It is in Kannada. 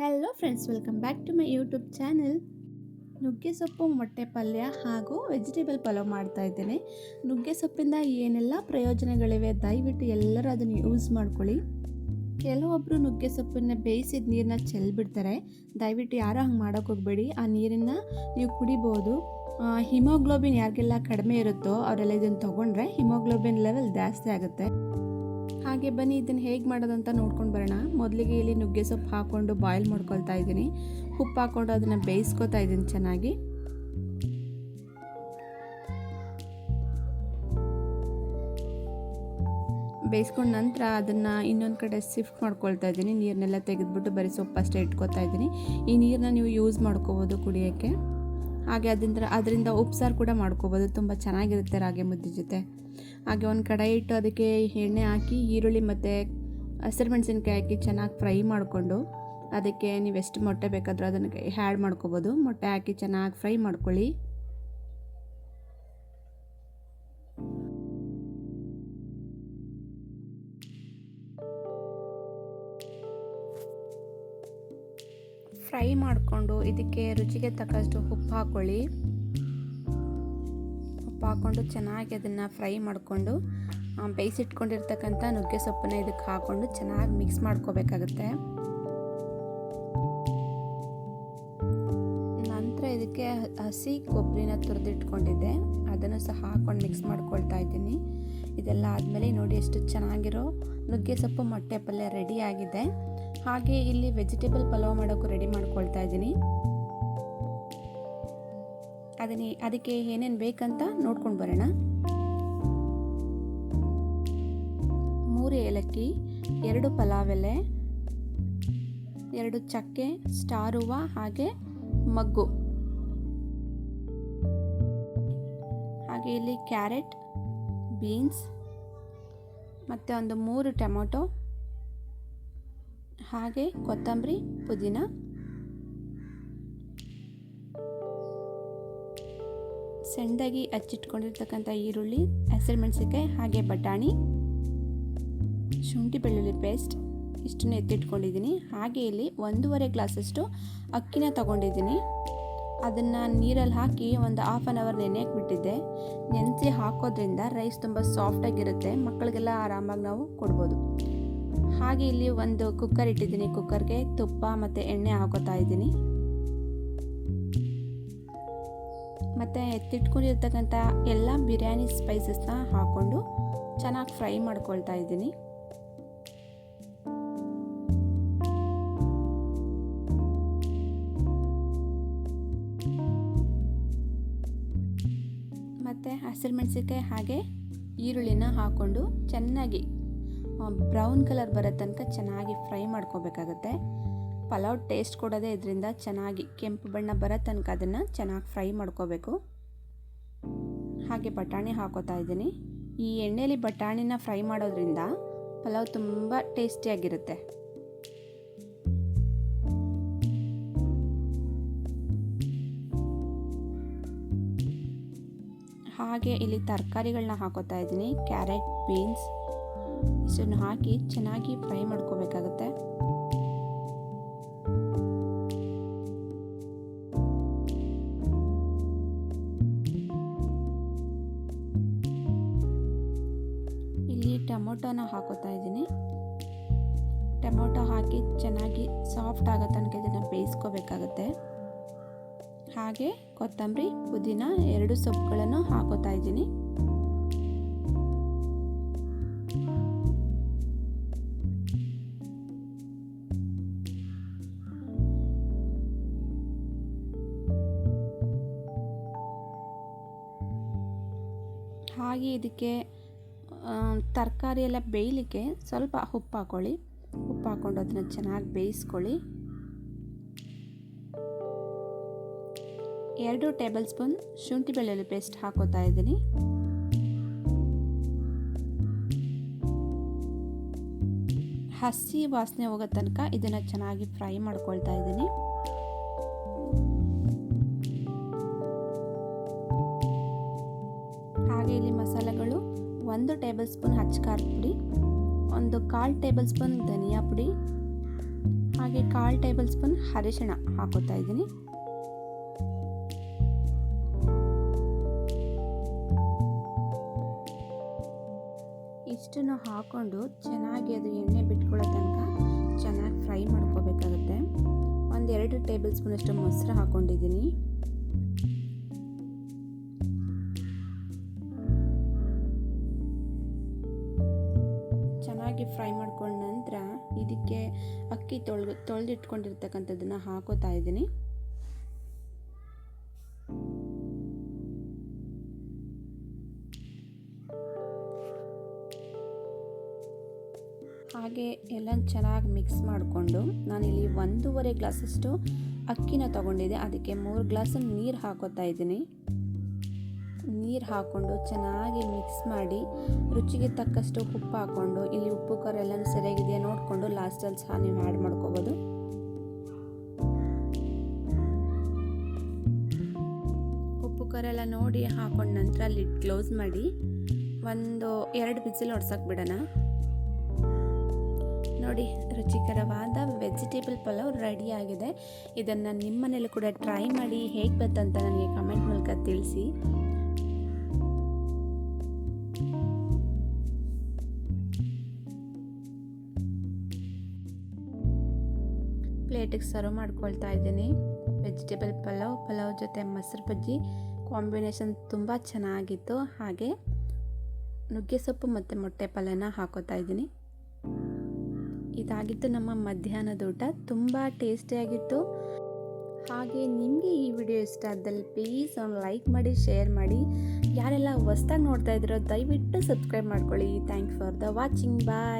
Hello friends welcome back to my YouTube channel ನುಗ್ಗೆ ಸೊಪ್ಪು, ಮೊಟ್ಟೆ ಪಲ್ಯ ಹಾಗೂ ವೆಜಿಟೇಬಲ್ ಪಲಾವ್ ಮಾಡ್ತಾ ಇದ್ದೇನೆ. ನುಗ್ಗೆ ಸೊಪ್ಪಿಂದ ಏನೆಲ್ಲ ಪ್ರಯೋಜನಗಳಿವೆ? ದಯವಿಟ್ಟು ಎಲ್ಲರೂ ಅದನ್ನು ಯೂಸ್ ಮಾಡ್ಕೊಳ್ಳಿ. ಕೆಲವೊಬ್ಬರು ನುಗ್ಗೆ ಸೊಪ್ಪನ್ನ ಬೇಯಿಸಿದ ನೀರನ್ನ ಚೆಲ್ಬಿಡ್ತಾರೆ. ದಯವಿಟ್ಟು ಯಾರೂ ಹಂಗೆ ಮಾಡೋಕ್ಕೆ ಹೋಗಬೇಡಿ. ಆ ನೀರನ್ನು ನೀವು ಕುಡಿಬೋದು. ಹಿಮೋಗ್ಲೋಬಿನ್ ಯಾರಿಗೆಲ್ಲ ಕಡಿಮೆ ಇರುತ್ತೋ ಅವರೆಲ್ಲ ಇದನ್ನು ತೊಗೊಂಡ್ರೆ ಹಿಮೋಗ್ಲೋಬಿನ್ ಲೆವೆಲ್ ಜಾಸ್ತಿ ಆಗುತ್ತೆ. ಹಾಗೆ ಬನ್ನಿ, ಇದನ್ನು ಹೇಗೆ ಮಾಡೋದಂತ ನೋಡ್ಕೊಂಡು ಬರೋಣ. ಮೊದಲಿಗೆ ಇಲ್ಲಿ ನುಗ್ಗೆ ಸೊಪ್ಪು ಹಾಕ್ಕೊಂಡು ಬಾಯ್ಲ್ ಮಾಡ್ಕೊಳ್ತಾ ಇದ್ದೀನಿ. ಉಪ್ಪು ಹಾಕ್ಕೊಂಡು ಅದನ್ನು ಬೇಯಿಸ್ಕೊತಾ ಇದ್ದೀನಿ ಚೆನ್ನಾಗಿ. ಬೇಯಿಸ್ಕೊಂಡ ನಂತರ ಅದನ್ನು ಇನ್ನೊಂದು ಕಡೆ ಶಿಫ್ಟ್ ಮಾಡ್ಕೊಳ್ತಾ ಇದ್ದೀನಿ. ನೀರನ್ನೆಲ್ಲ ತೆಗೆದುಬಿಟ್ಟು ಬರೀ ಸೊಪ್ಪಷ್ಟೇ ಇಟ್ಕೊತಾ ಇದ್ದೀನಿ. ಈ ನೀರನ್ನ ನೀವು ಯೂಸ್ ಮಾಡ್ಕೋಬೋದು ಕುಡಿಯೋಕ್ಕೆ. ಹಾಗೆ ಅದರಿಂದ ಅದರಿಂದ ಉಪ್ಸಾರು ಕೂಡ ಮಾಡ್ಕೋಬೋದು. ತುಂಬ ಚೆನ್ನಾಗಿರುತ್ತೆ ರಾಗಿ ಮುದ್ದೆ ಜೊತೆ. ಹಾಗೆ ಒಂದು ಕಡಾಯಿ ಇಟ್ಟು ಅದಕ್ಕೆ ಎಣ್ಣೆ ಹಾಕಿ, ಈರುಳ್ಳಿ ಮತ್ತು ಹಸಿರು ಮೆಣಸಿನ್ಕಾಯಿ ಹಾಕಿ ಚೆನ್ನಾಗಿ ಫ್ರೈ ಮಾಡಿಕೊಂಡು ಅದಕ್ಕೆ ನೀವು ಎಷ್ಟು ಮೊಟ್ಟೆ ಬೇಕಾದರೂ ಅದನ್ನು ಹ್ಯಾಡ್ ಮಾಡ್ಕೋಬೋದು. ಮೊಟ್ಟೆ ಹಾಕಿ ಚೆನ್ನಾಗಿ ಫ್ರೈ ಮಾಡ್ಕೊಳ್ಳಿ. ಫ್ರೈ ಮಾಡಿಕೊಂಡು ಇದಕ್ಕೆ ರುಚಿಗೆ ತಕ್ಕಷ್ಟು ಉಪ್ಪು ಹಾಕ್ಕೊಳ್ಳಿ ಉಪ್ಪು ಹಾಕ್ಕೊಂಡು ಚೆನ್ನಾಗಿ ಅದನ್ನು ಫ್ರೈ ಮಾಡಿಕೊಂಡು ಬೇಯಿಸಿಟ್ಕೊಂಡಿರ್ತಕ್ಕಂಥ ನುಗ್ಗೆ ಸೊಪ್ಪನ್ನ ಇದಕ್ಕೆ ಹಾಕ್ಕೊಂಡು ಚೆನ್ನಾಗಿ ಮಿಕ್ಸ್ ಮಾಡ್ಕೋಬೇಕಾಗುತ್ತೆ. ನಂತರ ಇದಕ್ಕೆ ಹಸಿ ಕೊಬ್ಬರಿನ ತುರಿದಿಟ್ಕೊಂಡಿದ್ದೆ. ಅದನ್ನು ಸಹ ಹಾಕ್ಕೊಂಡು ಮಿಕ್ಸ್ ಮಾಡ್ಕೊಳ್ತಾ ಇದ್ದೀನಿ. ಇದೆಲ್ಲ ಆದಮೇಲೆ ನೋಡಿ ಎಷ್ಟು ಚೆನ್ನಾಗಿರೋ ನುಗ್ಗೆ ಸೊಪ್ಪು ಮೊಟ್ಟೆ ಪಲ್ಯ ರೆಡಿ ಆಗಿದೆ. ಹಾಗೆ ಇಲ್ಲಿ ವೆಜಿಟೇಬಲ್ ಪಲಾವ್ ಮಾಡೋಕ್ಕೂ ರೆಡಿ ಮಾಡ್ಕೊಳ್ತಾ ಇದ್ದೀನಿ. ಅದನ್ನ ಅದಕ್ಕೆ ಏನೇನು ಬೇಕಂತ ನೋಡ್ಕೊಂಡು ಬರೋಣ. ಮೂರು ಏಲಕ್ಕಿ, ಎರಡು ಪಲಾವ್ ಎಲೆ, ಎರಡು ಚಕ್ಕೆ, ಸ್ಟಾರ್ ಹಾಗೆ ಮಗ್ಗು. ಹಾಗೆ ಇಲ್ಲಿ ಕ್ಯಾರೆಟ್ ಬೀನ್ಸ್, ಮತ್ತು ಒಂದು ಮೂರು ಟೊಮೊಟೊ, ಹಾಗೆ ಕೊತ್ತಂಬರಿ, ಪುದೀನ. ಸಣ್ಣದಾಗಿ ಹಚ್ಚಿಟ್ಕೊಂಡಿರ್ತಕ್ಕಂಥ ಈರುಳ್ಳಿ, ಹಸಿರು ಮೆಣಸಿಕಾಯಿ ಹಾಗೆ ಬಟಾಣಿ, ಶುಂಠಿ ಬೆಳ್ಳುಳ್ಳಿ ಪೇಸ್ಟ್ ಇಷ್ಟನ್ನು ಎತ್ತಿಟ್ಕೊಂಡಿದ್ದೀನಿ. ಹಾಗೆ ಇಲ್ಲಿ ಒಂದೂವರೆ ಗ್ಲಾಸಷ್ಟು ಅಕ್ಕಿನ ತಗೊಂಡಿದ್ದೀನಿ. ಅದನ್ನು ನೀರಲ್ಲಿ ಹಾಕಿ ಒಂದು ಹಾಫ್ ಆನ್ ಅವರ್ ನೆನೆಯಕ್ಕೆ ಬಿಟ್ಟಿದ್ದೆ. ನೆನೆಸಿ ಹಾಕೋದ್ರಿಂದ ರೈಸ್ ತುಂಬ ಸಾಫ್ಟಾಗಿರುತ್ತೆ ಮಕ್ಕಳಿಗೆಲ್ಲ ಆರಾಮಾಗಿ ನಾವು ಕೊಡ್ಬೋದು. ಹಾಗೆ ಇಲ್ಲಿ ಒಂದು ಕುಕ್ಕರ್ ಇಟ್ಟಿದ್ದೀನಿ. ಕುಕ್ಕರ್ಗೆ ತುಪ್ಪ ಮತ್ತು ಎಣ್ಣೆ ಹಾಕೋತಾ ಇದ್ದೀನಿ. ಮತ್ತು ಎತ್ತಿಟ್ಕೊಂಡಿರ್ತಕ್ಕಂಥ ಎಲ್ಲ ಬಿರಿಯಾನಿ ಸ್ಪೈಸಸ್ನ ಹಾಕ್ಕೊಂಡು ಚೆನ್ನಾಗಿ ಫ್ರೈ ಮಾಡ್ಕೊಳ್ತಾ ಇದ್ದೀನಿ. ಮತ್ತು ಹಸಿರು ಮೆಣಸಿನ್ಕಾಯಿ ಹಾಗೆ ಈರುಳ್ಳಿನ ಹಾಕ್ಕೊಂಡು ಚೆನ್ನಾಗಿ ಬ್ರೌನ್ ಕಲರ್ ಬರೋ ತನಕ ಚೆನ್ನಾಗಿ ಫ್ರೈ ಮಾಡ್ಕೋಬೇಕಾಗತ್ತೆ. ಪಲಾವ್ ಟೇಸ್ಟ್ ಕೊಡೋದೇ ಇದರಿಂದ ಚೆನ್ನಾಗಿ ಕೆಂಪು ಬಣ್ಣ ಬರೋ ತನಕ ಅದನ್ನು ಚೆನ್ನಾಗಿ ಫ್ರೈ ಮಾಡ್ಕೋಬೇಕು. ಹಾಗೆ ಬಟಾಣಿ ಹಾಕೋತಾ ಇದ್ದೀನಿ. ಈ ಎಣ್ಣೆಯಲ್ಲಿ ಬಟಾಣಿನ ಫ್ರೈ ಮಾಡೋದ್ರಿಂದ ಪಲಾವ್ ತುಂಬ ಟೇಸ್ಟಿಯಾಗಿರುತ್ತೆ ಹಾಗೆ ಇಲ್ಲಿ ತರಕಾರಿಗಳನ್ನ ಹಾಕೋತಾ ಇದ್ದೀನಿ. ಕ್ಯಾರೆಟ್, ಬೀನ್ಸ್ ಇಷ್ಟನ್ನು ಹಾಕಿ ಚೆನ್ನಾಗಿ ಫ್ರೈ ಮಾಡ್ಕೋಬೇಕಾಗುತ್ತೆ. ಇಲ್ಲಿ ಟೊಮೊಟೊನ ಹಾಕೋತಾ ಇದ್ದೀನಿ. ಟೊಮೊಟೊ ಹಾಕಿ ಚೆನ್ನಾಗಿ ಸಾಫ್ಟ್ ಆಗೋ ತನಕ ಇದನ್ನು ಬೇಯಿಸ್ಕೋಬೇಕಾಗುತ್ತೆ. ಹಾಗೆ ಕೊತ್ತಂಬರಿ, ಪುದೀನ ಎರಡು ಸೊಪ್ಪುಗಳನ್ನು ಹಾಕೋತಾ ಇದ್ದೀನಿ. ಹಾಗೆ ಇದಕ್ಕೆ ತರಕಾರಿ ಎಲ್ಲ ಬೇಯಲಿಕ್ಕೆ ಸ್ವಲ್ಪ ಉಪ್ಪು ಹಾಕ್ಕೊಳ್ಳಿ ಉಪ್ಪು ಹಾಕ್ಕೊಂಡು ಅದನ್ನು ಚೆನ್ನಾಗಿ ಬೇಯಿಸ್ಕೊಳ್ಳಿ. ಎರಡು ಟೇಬಲ್ ಸ್ಪೂನ್ ಶುಂಠಿ ಬೆಳ್ಳುಳ್ಳಿ ಪೇಸ್ಟ್ ಹಾಕೋತಾ ಇದ್ದೀನಿ. ಹಸಿ ವಾಸನೆ ಹೋಗೋ ತನಕ ಇದನ್ನು ಚೆನ್ನಾಗಿ ಫ್ರೈ ಮಾಡ್ಕೊಳ್ತಾ ಇದ್ದೀನಿ. ಹಾಗೆ ಇಲ್ಲಿ ಮಸಾಲೆಗಳು ಒಂದು ಟೇಬಲ್ ಸ್ಪೂನ್ ಹಚ್ಕಾರ ಪುಡಿ, ಒಂದು ಕಾಲು ಟೇಬಲ್ ಸ್ಪೂನ್ ಧನಿಯಾ ಪುಡಿ, ಹಾಗೆ ಕಾಲು ಟೇಬಲ್ ಸ್ಪೂನ್ ಅರಿಶಿಣ ಹಾಕೋತಾ ಇದ್ದೀನಿ. ಇಷ್ಟನ್ನು ಹಾಕ್ಕೊಂಡು ಚೆನ್ನಾಗಿ ಅದು ಎಣ್ಣೆ ಬಿಟ್ಕೊಳ್ಳೋ ತನಕ ಚೆನ್ನಾಗಿ ಫ್ರೈ ಮಾಡ್ಕೋಬೇಕಾಗುತ್ತೆ. ಒಂದೆರಡು ಟೇಬಲ್ ಸ್ಪೂನಷ್ಟು ಮೊಸರು ಹಾಕ್ಕೊಂಡಿದ್ದೀನಿ ಚೆನ್ನಾಗಿ ಫ್ರೈ ಮಾಡ್ಕೊಂಡ ನಂತರ ಇದಕ್ಕೆ ಅಕ್ಕಿ ತೊಳೆದು ತೊಳೆದಿಟ್ಕೊಂಡಿರ್ತಕ್ಕಂಥದ್ದನ್ನು ಹಾಕೋತಾ ಇದ್ದೀನಿ. ಹಾಗೆ ಎಲ್ಲ ಚೆನ್ನಾಗಿ ಮಿಕ್ಸ್ ಮಾಡಿಕೊಂಡು ನಾನಿಲ್ಲಿ ಒಂದೂವರೆ ಗ್ಲಾಸಷ್ಟು ಅಕ್ಕಿನ ತಗೊಂಡಿದ್ದೆ. ಅದಕ್ಕೆ ಮೂರು ಗ್ಲಾಸ್ ನೀರು ಹಾಕೋತಾ ಇದ್ದೀನಿ. ನೀರು ಹಾಕ್ಕೊಂಡು ಚೆನ್ನಾಗಿ ಮಿಕ್ಸ್ ಮಾಡಿ ರುಚಿಗೆ ತಕ್ಕಷ್ಟು ಉಪ್ಪು ಹಾಕ್ಕೊಂಡು ಇಲ್ಲಿ ಉಪ್ಪು, ಖಾರ ಎಲ್ಲ ಸರಿಯಾಗಿದೆಯಾ ನೋಡಿಕೊಂಡು ಲಾಸ್ಟಲ್ಲಿ ಸಹ ನೀವು ಆ್ಯಡ್ ಮಾಡ್ಕೋಬೋದು. ಉಪ್ಪು, ಖಾರ ಎಲ್ಲ ನೋಡಿ ಹಾಕೊಂಡ ನಂತರ ಲಿಡ್ ಕ್ಲೋಸ್ ಮಾಡಿ ಒಂದು ಎರಡು ಬಿಸಿಲು ಹೊಡ್ಸಕ್ಕೆ ಬಿಡೋಣ. ನೋಡಿ, ರುಚಿಕರವಾದ ವೆಜಿಟೇಬಲ್ ಪಲಾವ್ ರೆಡಿ ಆಗಿದೆ. ಇದನ್ನು ನಿಮ್ಮ ಮನೇಲಿ ಕೂಡ ಟ್ರೈ ಮಾಡಿ ಹೇಗೆ ಬಂತಂತ ನನಗೆ ಕಮೆಂಟ್ ಮೂಲಕ ತಿಳಿಸಿ. ಪ್ಲೇಟಿಗೆ ಸರ್ವ್ ಮಾಡ್ಕೊಳ್ತಾ ಇದ್ದೀನಿ. ವೆಜಿಟೇಬಲ್ ಪಲಾವ್ ಪಲಾವ್ ಜೊತೆ ಮೊಸರು ಬಜ್ಜಿ ಕಾಂಬಿನೇಷನ್ ತುಂಬ ಚೆನ್ನಾಗಿತ್ತು. ಹಾಗೆ ನುಗ್ಗೆ ಸೊಪ್ಪು ಮತ್ತು ಮೊಟ್ಟೆ ಪಲ್ಯನ ಹಾಕೋತಾ ಇದ್ದೀನಿ. ಇದಾಗಿತ್ತು ನಮ್ಮ ಮಧ್ಯಾಹ್ನದ ಊಟ ತುಂಬ ಟೇಸ್ಟಿಯಾಗಿತ್ತು ಹಾಗೆ ನಿಮಗೆ ಈ ವಿಡಿಯೋ ಇಷ್ಟ ಆದಲ್ಲಿ ಪ್ಲೀಸ್ ಒಂದು ಲೈಕ್ ಮಾಡಿ ಶೇರ್ ಮಾಡಿ. ಯಾರೆಲ್ಲ ಹೊಸ್ದಾಗಿ ನೋಡ್ತಾ ಇದ್ರೋ ದಯವಿಟ್ಟು ಸಬ್ಸ್ಕ್ರೈಬ್ ಮಾಡ್ಕೊಳ್ಳಿ. Thanks for the watching bye